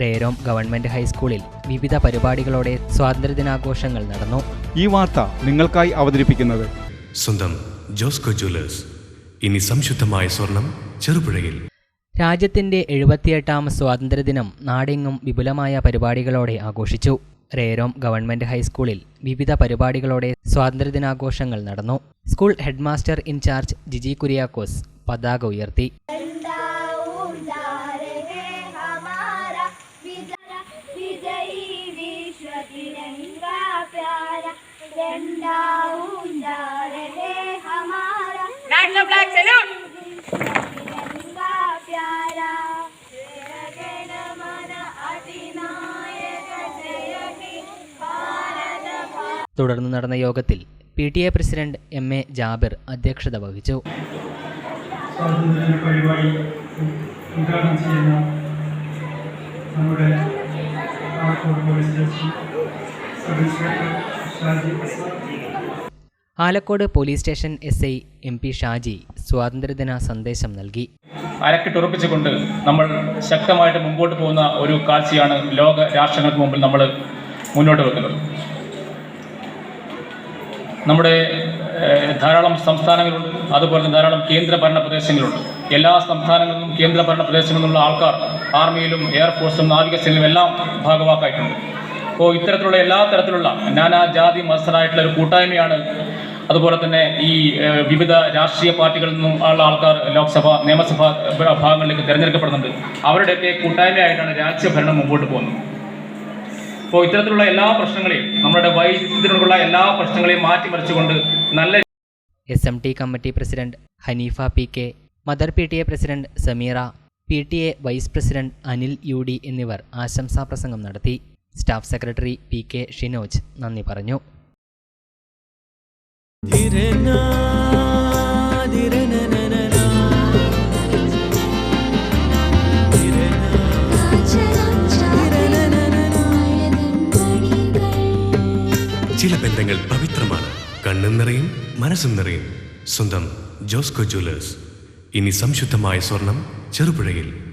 രേരോം government ഹൈസ്കൂളിൽ വിവിധ പരിപാടികളോടെ സ്വാതന്ത്ര്യദിനാഘോഷങ്ങൾ നടന്നു. ഈ വാർത്ത നിങ്ങൾക്കായി അവതരിപ്പിക്കുന്നത് സ്വന്തം ജോസ്കോ ജ്വല്ലേഴ്സ്. ഇനി സംശുദ്ധമായ സ്വർണം ചെറുപുഴയിൽ. രാജ്യത്തിന്റെ എഴുപത്തിയെട്ടാം സ്വാതന്ത്ര്യദിനം നാടെങ്ങും വിപുലമായ പരിപാടികളോടെ ആഘോഷിച്ചു. രേരോം ഗവൺമെന്റ് ഹൈസ്കൂളിൽ വിവിധ പരിപാടികളോടെ സ്വാതന്ത്ര്യദിനാഘോഷങ്ങൾ നടന്നു. School headmaster in charge Jiji Kuriakose പതാക ഉയർത്തി. the flag. Salute. തുടർന്ന് നടന്ന യോഗത്തിൽ P T A president M A Jabir അധ്യക്ഷത വഹിച്ചു നമ്മുടെ service Alakode police station S I M P Shaji സ്വാതന്ത്ര്യദിന സന്ദേശം നൽകി. അരക്കിട്ടുറപ്പിച്ചുകൊണ്ട് നമ്മൾ ശക്തമായിട്ട് മുമ്പോട്ട് പോകുന്ന ഒരു കാഴ്ചയാണ് ലോക രാഷ്ട്രങ്ങൾക്ക് മുമ്പിൽ നമ്മൾ മുന്നോട്ട് വെക്കുന്നത്. നമ്മുടെ ധാരാളം സംസ്ഥാനങ്ങളുണ്ട് അതുപോലെ തന്നെ ധാരാളം കേന്ദ്രഭരണ പ്രദേശങ്ങളുണ്ട്. എല്ലാ സംസ്ഥാനങ്ങളിലും കേന്ദ്രഭരണ പ്രദേശങ്ങളിലുള്ള ആൾക്കാർ ആർമിയിലും എയർഫോഴ്സും നാവികസേനയിലും എല്ലാം ഭാഗവാക്കായിട്ടുണ്ട്. അപ്പോൾ ഇത്തരത്തിലുള്ള എല്ലാ തരത്തിലുള്ള നാനാ ജാതി മത്സരമായിട്ടുള്ള ഒരു കൂട്ടായ്മയാണ്. അതുപോലെ തന്നെ ഈ വിവിധ രാഷ്ട്രീയ പാർട്ടികളിൽ നിന്നും ഉള്ള ആൾക്കാർ ലോക്സഭ നിയമസഭാ ഭാഗങ്ങളിലേക്ക് തിരഞ്ഞെടുക്കപ്പെടുന്നുണ്ട്. അവരുടെയൊക്കെ കൂട്ടായ്മയായിട്ടാണ് രാജ്യഭരണം മുമ്പോട്ട് പോകുന്നത്. അപ്പോൾ ഇത്തരത്തിലുള്ള എല്ലാ പ്രശ്നങ്ങളെയും നമ്മുടെ വൈദ്യുതിനുള്ള എല്ലാ പ്രശ്നങ്ങളെയും മാറ്റിമറിച്ചുകൊണ്ട് നല്ല S M T committee president Hanifa P K mother P T A president Sameera P T A vice president Anil U D എന്നിവർ ആശംസാ പ്രസംഗം നടത്തി. Staff secretary P K Shinoj നന്ദി പറഞ്ഞു. ചില ബന്ധങ്ങൾ പവിത്രമാണ്. കണ്ണും നിറയും മനസ്സും നിറയും. സ്വന്തം ജോസ്കോ ജ്വല്ലേഴ്സ്. ഇനി സംശുദ്ധമായ സ്വർണം ചെറുപുഴയിൽ.